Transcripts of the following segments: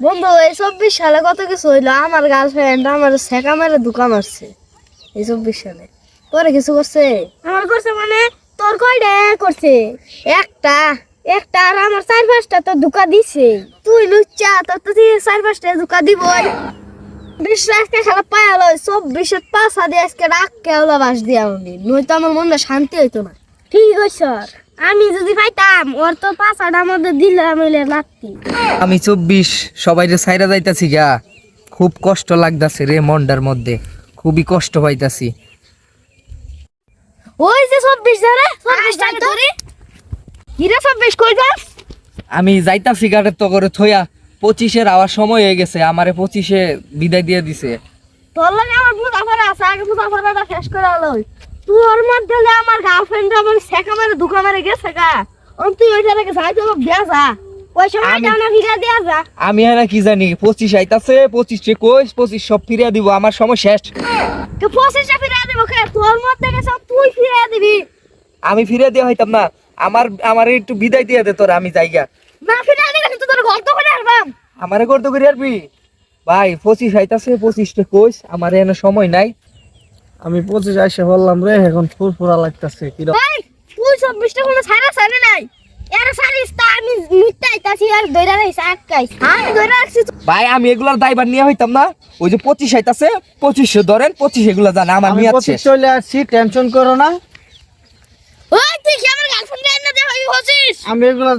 বন্ধু এই চব্বিশ সালে কত কিছু হইল? আমার গার্লফ্রেন্ড আমার সেকা মেরে ধোকা মারছে এই চব্বিশ সালে। তোরে কিছু করছে? আমার করছে মানে? তোর কয়টা করছে? একটা। একটা আর আমার চার পাঁচটা তো ধোকা দিছে। তুই লুচ্চা তোর তো চার পাঁচটা ধোকা দিবই। বিশ্বাসকে খেলা পায়ালো চব্বিশের পাঁচা দিয়ে আজকে রাখ কেওলা বাস দিয়া উনি। নয়তো আমার মনটা শান্তি হইতো না। ঠিক আছে স্যার আমি যদি পাইতাম ওর তো পাঁচাটার মধ্যে দিলাম এলে লাগতি আমি চব্বিশ সবাই রে সাইরা যাইতাছি গা। খুব কষ্ট লাগতাছে রে মনটার মধ্যে। খুবই কষ্ট পাইতাছি। ওই যে চব্বিশ ধরে চব্বিশ জানি ধরে চব্বিশ কই যাস? আমি যাইতাছি গাড়ের তো করে থইয়া। পঁচিশের আওয়ার সময় হয়ে গেছে আমারে পঁচিশে বিদায় দিয়ে দিছে। তোর লাগে আমার মুজাফারা আছে আগে মুজাফারাটা শেষ করে আলো তোর মধ্যে আমার গার্লফ্রেন্ড আমার শেখা মেরে দুকা মেরে গেছে গা। তুই ওইটা থেকে যাই তো বিয়া যা। ওই সময় না ফিরা দিয়া যা। আমি হ্যাঁ কি জানি পঁচিশ আইতাছে পঁচিশে কইস পঁচিশ সব ফিরিয়ে দিব আমার সময় শেষ। তো পঁচিশটা দিব খে তোর মধ্যে গেছে তুই দিবি। আমি হইতাম না আমার আমার একটু বিদায় দিয়ে দে তোর আমি যাইগা। না দিলে কিন্তু তোর গল্প করে আসবাম আমারে করি ভাই পঁচিশ আইতাছে পঁচিশটা কইস আমার এনে সময় নাই। আমি পঁচিশ আইসে বললাম রে এখন ফুরফুরা লাগতাছে কি চব্বিশটা কোনো নাই। এর সারিস তা আমি আর দইরা রাইস আটকাইস। আমি দইরা রাখছি ভাই আমি এগুলার নিয়ে হইতাম না। ওই যে পঁচিশ আইতাছে পঁচিশে ধরেন পঁচিশ এগুলা জানা আমার চলে আসছি টেনশন করো না। ওই তুই কি আমার গার্লফ্রেন্ড এনে দে হই হছিস আমি এগুলো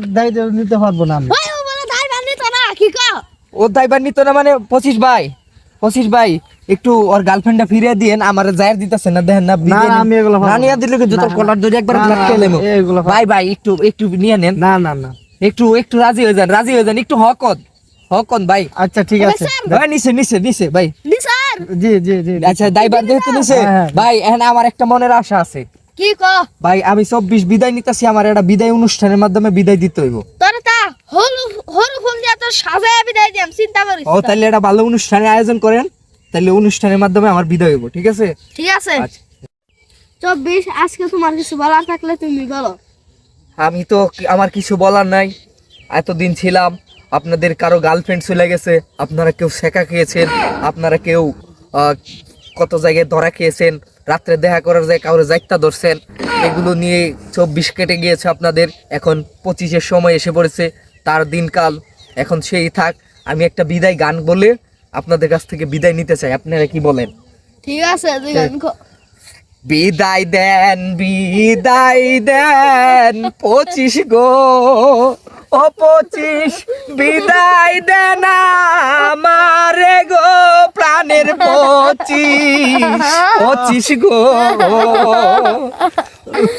নিতে পারব না আমি। ওই ও বলে দাই বান্ধি না কি ও নিত না মানে পঁচিশ ভাই। পঁচিশ ভাই একটু ওর গার্লফ্রেন্ডটা ফিরিয়ে দিয়েন আমার জায়ের দিতেছে না দেখেন না না, আমি এগুলো না। দিলে কিন্তু তোর কলার ধরে একবার না, না, লাটকে লেমো এগুলো ভাই ভাই একটু একটু নিয়ে নেন। না না না। একটু একটু রাজি হয়ে যান রাজি হয়ে যান একটু হকন হকন ভাই। আচ্ছা ঠিক আছে। ভাই নিচে নিচে নিচে ভাই। নি স্যার জি জি জি। আচ্ছা দায়বার যেহেতু নিচে হ্যাঁ, হ্যাঁ। ভাই এখন আমার একটা মনের আশা আছে। কি কো? ভাই আমি চব্বিশ বিদায় নিতেছি আমার একটা বিদায় অনুষ্ঠানের মাধ্যমে বিদায় দিতে হইব। তোর তোর সাজায় বিদায় দিম চিন্তা করিস ও তাহলে একটা ভালো অনুষ্ঠানের আয়োজন করেন তাহলে অনুষ্ঠানের মাধ্যমে আমার বিদায় হইব ঠিক আছে? ঠিক আছে। আচ্ছা। চব্বিশ আজকে তোমার কিছু বলার থাকলে তুমি বলো। আমি তো আমার কিছু বলার নাই। এতদিন ছিলাম আপনাদের কারও গার্লফ্রেন্ড চলে গেছে আপনারা কেউ শেখা খেয়েছেন আপনারা কেউ কত জায়গায় ধরা খেয়েছেন রাত্রে দেখা করার যায় কারও যাইতা ধরছেন এগুলো নিয়ে চব্বিশ কেটে গিয়েছে আপনাদের। এখন পঁচিশের সময় এসে পড়েছে তার দিনকাল এখন সেই থাক আমি একটা বিদায় গান বলে আপনাদের কাছ থেকে বিদায় নিতে চাই। আপনারা কি বলেন? ঠিক আছে তুই গান বিদায় দেন বিদায় দেন পঁচিশ গো। ও পঁচিশ বিদায় দেন আমারে গো প্রাণের পঁচিশ পঁচিশ গো।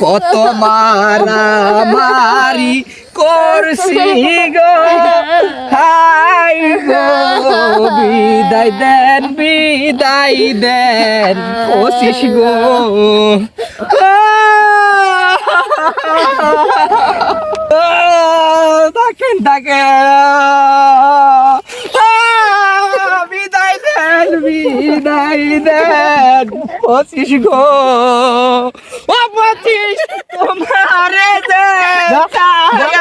কত মারা মারি করছি গো হাই গো বিদায় দেন বিদায় দেন পঁচিশ গো থাকেন থাকেন বিদায় দেন বিদায় দেন পঁচিশ গো। ও পঁচিশ তোমারে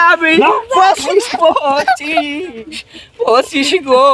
আমি পঁচিশ পঁচিশ পঁচিশ গো।